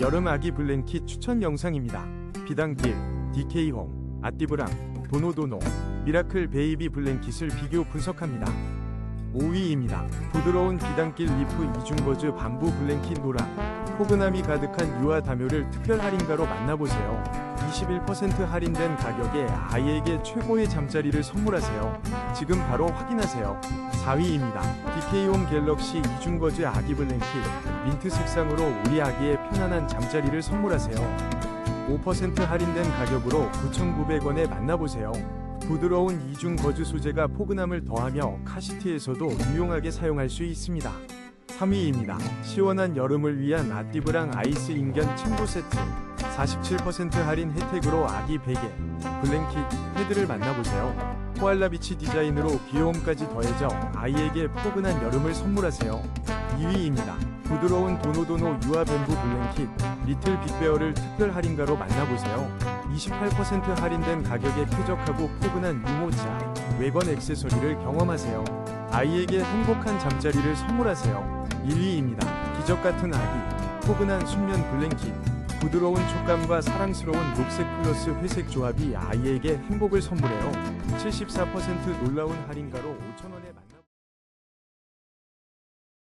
여름 아기 블랭킷 추천 영상입니다. 비단길, DK홈, 아띠브랑, 도노도노, 미라클 베이비 블랭킷을 비교 분석합니다. 5위입니다. 부드러운 비단길 리프 이중거즈 밤부 블랭킷 노라 포근함이 가득한 유아 담요를 특별 할인가로 만나보세요. 21% 할인된 가격에 아이에게 최고의 잠자리를 선물하세요. 지금 바로 확인하세요. 4위입니다. DK홈 갤럭시 이중거즈 아기 블랭킷 민트 색상으로 우리 아기의 편안한 잠자리를 선물하세요. 5% 할인된 가격으로 9,900원에 만나보세요. 부드러운 이중 거즈 소재가 포근함을 더하며 카시트에서도 유용하게 사용할 수 있습니다. 3위입니다. 시원한 여름을 위한 아띠브랑 아이스 인견 침구 세트 47% 할인 혜택으로 아기 베개, 블랭킷, 패드를 만나보세요. 코알라 비치 디자인으로 귀여움까지 더해져 아이에게 포근한 여름을 선물하세요. 2위입니다. 부드러운 도노도노 유아 뱀부 블랭킷, 리틀 빅베어를 특별 할인가로 만나보세요. 28% 할인된 가격에 쾌적하고 포근한 유모차, 외건 액세서리를 경험하세요. 아이에게 행복한 잠자리를 선물하세요. 1위입니다. 기적같은 아기, 포근한 순면 블랭킷, 부드러운 촉감과 사랑스러운 녹색 플러스 회색 조합이 아이에게 행복을 선물해요. 74% 놀라운 할인가로 5,000원에 만